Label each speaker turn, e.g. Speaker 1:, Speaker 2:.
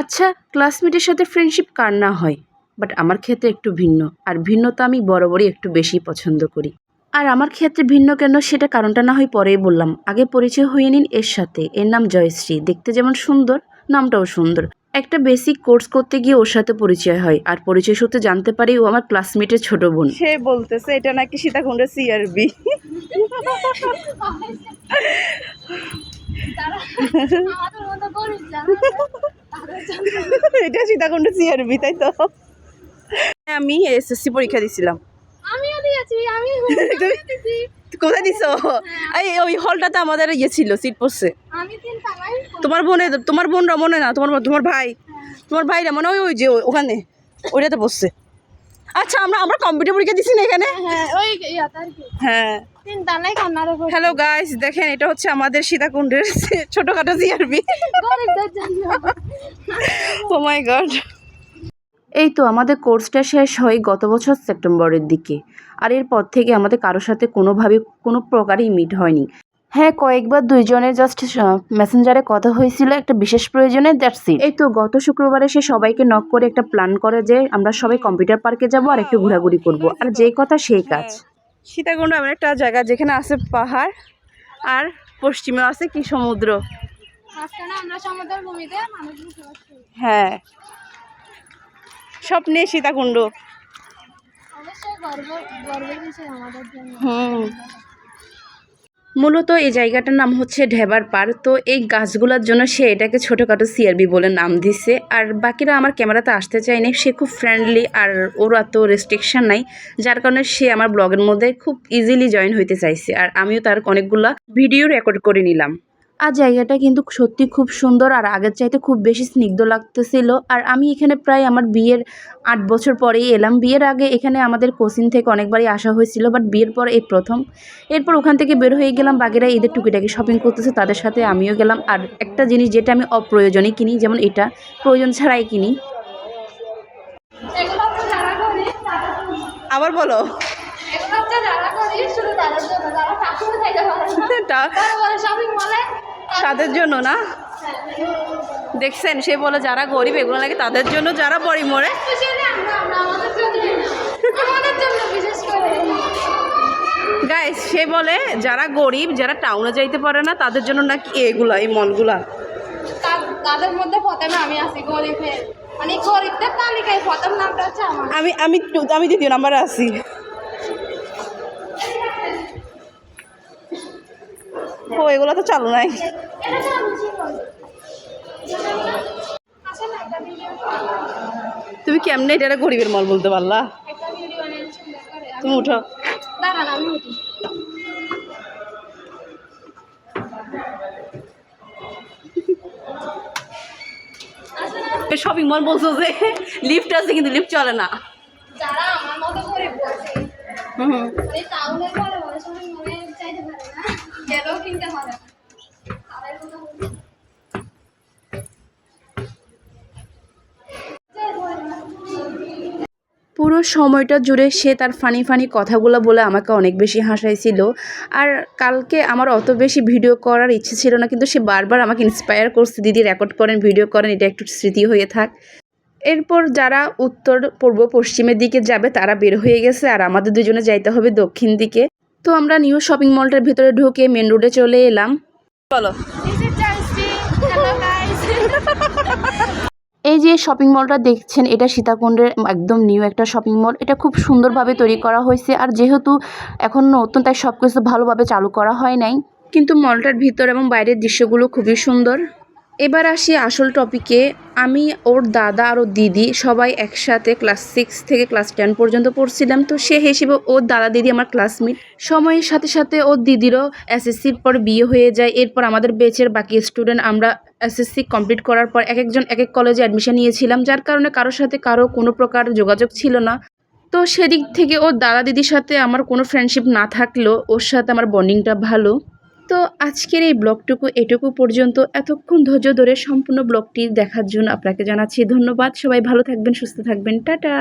Speaker 1: আচ্ছা ক্লাসমেটের সাথে ফ্রেন্ডশিপ কার না হয়? বাট আমার ক্ষেত্রে একটু ভিন্ন। আর ভিন্নতা আমি বরাবরই একটু বেশি পছন্দ করি। আর আমার ক্ষেত্রে ভিন্ন কেন? সেটা কারণটা না হয় পরেই বললাম। আগে পরিচয় হয়ে নিন এর সাথে। এর নাম জয়শ্রী। দেখতে যেমন সুন্দর নামটাও সুন্দর। একটা বেসিক কোর্স করতে গিয়ে ওর সাথে পরিচয় হয়। আর পরিচয় সূত্রে জানতে পারি ও আমার ক্লাসমেটের ছোট বোন।
Speaker 2: সে বলতেছে এটা নাকি সীতাকুণ্ডের সিআরবি
Speaker 3: আমাদের
Speaker 2: এটা সীতাকুণ্ডের সিআরবি তাই তো? আমি এসএসসি পরীক্ষা দিছিলাম।
Speaker 3: আমিও দিয়েছি আমি
Speaker 2: কোথায় দিছো? এই ওই হলটাতে আমাদের ইয়ে ছিল সিট পড়ছে
Speaker 3: আমি তিন টাকাই
Speaker 2: তোমার বোনে তোমার বোন রমনে না তোমার তোমার ভাই। তোমার ভাই রমনে ওই ওই যে ওখানে ওইটাতে বসছে। আচ্ছা আমরা আমরা কম্পিউটার পরীক্ষা দিছি না এখানে?
Speaker 3: হ্যাঁ।
Speaker 2: হ্যাঁ হ্যালো গাইস দেখেন, এটা হচ্ছে আমাদের সীতাকুণ্ডের ছোটখাটো মাই গড
Speaker 1: এই তো আমাদের কোর্সটা শেষ হয় গত বছর সেপ্টেম্বরের দিকে। আর এরপর থেকে আমাদের কারোর সাথে কোনোভাবে কোনো প্রকারই মিট হয়নি। হ্যাঁ কয়েকবার দুইজনের জাস্ট মেসেঞ্জারে কথা হয়েছিল, একটা বিশেষ প্রয়োজনে দ্যাটস ইট এই তো গত শুক্রবারে সে সবাইকে নক করে একটা প্ল্যান করে যে আমরা সবাই কম্পিউটার পার্কে যাব আর একটু ঘোরাঘুরি করব। আর যে কথা সেই কাজ।
Speaker 2: সীতাকুণ্ড এমন একটা জায়গা যেখানে আছে পাহাড় আর পশ্চিমে আছে কি সমুদ্র। হ্যাঁ। স্বপ্নে সীতাকুণ্ড। হুম।
Speaker 1: মূলত এই জায়গাটার নাম হচ্ছে ঢেবার পার। তো এই গাছগুলোর জন্য সে এটাকে ছোটোখাটো সিআরবি বলে নাম দিছে। আর বাকিরা আমার ক্যামেরাতে আসতে চায়নি। সে খুব ফ্রেন্ডলি আর ওর এত রেস্ট্রিকশান নাই। যার কারণে সে আমার ব্লগের মধ্যে খুব ইজিলি জয়েন হইতে চাইছে। আর আমিও তার অনেকগুলা ভিডিও রেকর্ড করে নিলাম। আর জায়গাটা কিন্তু সত্যি খুব সুন্দর আর আগের চাইতে খুব বেশি স্নিগ্ধ লাগতেছিল। আর আমি এখানে প্রায় আমার বিয়ের আট বছর পরেই এলাম। বিয়ের আগে এখানে আমাদের কোচিং থেকে অনেকবারই আসা হয়েছিল বাট বিয়ের পর এই প্রথম। এরপর ওখান থেকে বের হয়ে গেলাম বাগেরা ঈদের টুকিটাকি শপিং করতেছে তাদের সাথে আমিও গেলাম। আর একটা জিনিস যেটা আমি অপ্রয়োজনে কিনি যেমন এটা প্রয়োজন ছাড়াই কিনি।
Speaker 2: আবার বলে।
Speaker 3: শপিং মলে
Speaker 2: তাদের জন্য না? দেখছেন সে বলে যারা গরিব এগুলো লাগে তাদের জন্য যারা বড়ি মরে। গাইস সে বলে যারা গরিব যারা টাউনে যাইতে পারে না তাদের জন্য নাকি এগুলা এই মলগুলা?
Speaker 3: তাদের মধ্যে প্রথমে আমি আছি গরিবের মানে গরিবদের তালিকায় প্রথম নামটা হচ্ছে আমার।
Speaker 2: আমি আমি আমি দ্বিতীয় নাম্বারে আছি। ও এগুলো তো চালু নাই। তুমি কেমনে এটা একটা গরিবের মল বলতে পারলা? তুমি উঠো। শপিং মল বলছো যে লিফট আছে কিন্তু লিফট চলে না।
Speaker 3: যারা আমার মতো গরিব বলছে
Speaker 2: হুম
Speaker 3: এই টাউনে বলে বলে সবাই মনে চাইতে পারে না গেলেও কিনতে পারে না তাদের কথা বলছি।
Speaker 1: পুরো সময়টা জুড়ে সে তার ফানি ফানি কথাগুলো বলে আমাকে অনেক বেশি হাসাইছিল। আর কালকে আমার অত বেশি ভিডিও করার ইচ্ছে ছিল না কিন্তু সে বারবার আমাকে ইন্সপায়ার করছে দিদি রেকর্ড করেন ভিডিও করেন এটা একটু স্মৃতি হয়ে থাক। এরপর যারা উত্তর পূর্ব পশ্চিমের দিকে যাবে তারা বের হয়ে গেছে আর আমাদের দুজনে যাইতে হবে দক্ষিণ দিকে। তো আমরা নিউ শপিং মলটার ভিতরে ঢুকে মেন রোডে চলে এলাম।
Speaker 2: বলো
Speaker 1: এই যে শপিং মলটা দেখছেন, এটা সীতাকুণ্ডের একদম নিউ একটা শপিং মল এটা খুব সুন্দরভাবে তৈরি করা হয়েছে আর যেহেতু এখন নতুন, তাই সব কিছু ভালোভাবে চালু করা হয় নাই। কিন্তু মলটার ভিতর এবং বাইরের দৃশ্যগুলো খুবই সুন্দর। এবার আসি আসল টপিকে আমি, ওর দাদা আর ওর দিদি সবাই একসাথে ক্লাস সিক্স থেকে ক্লাস টেন পর্যন্ত পড়ছিলাম। তো সে হিসেবে ওর দাদা, দিদি আমার ক্লাসমেট সময়ের সাথে সাথে ওর দিদিরও এসএসসির পর বিয়ে হয়ে যায়। এরপর আমাদের বেচের বাকি স্টুডেন্ট আমরা এসএসসি কমপ্লিট করার পর এক একজন এক এক কলেজে অ্যাডমিশন নিয়েছিলাম, যার কারণে কারোর সাথে কারও কোনো প্রকার যোগাযোগ ছিল না। তো সেদিক থেকে ওর দাদা দিদির সাথে আমার কোনো ফ্রেন্ডশিপ না থাকলেও ওর সাথে আমার বন্ডিংটা ভালো। তো আজকের এই ব্লগটুকু এটুকু পর্যন্ত। এতক্ষণ ধৈর্য ধরে সম্পূর্ণ ব্লগটি দেখার জন্য আপনাকে জানাচ্ছি ধন্যবাদ। সবাই ভালো থাকবেন, সুস্থ থাকবেন। টাটা!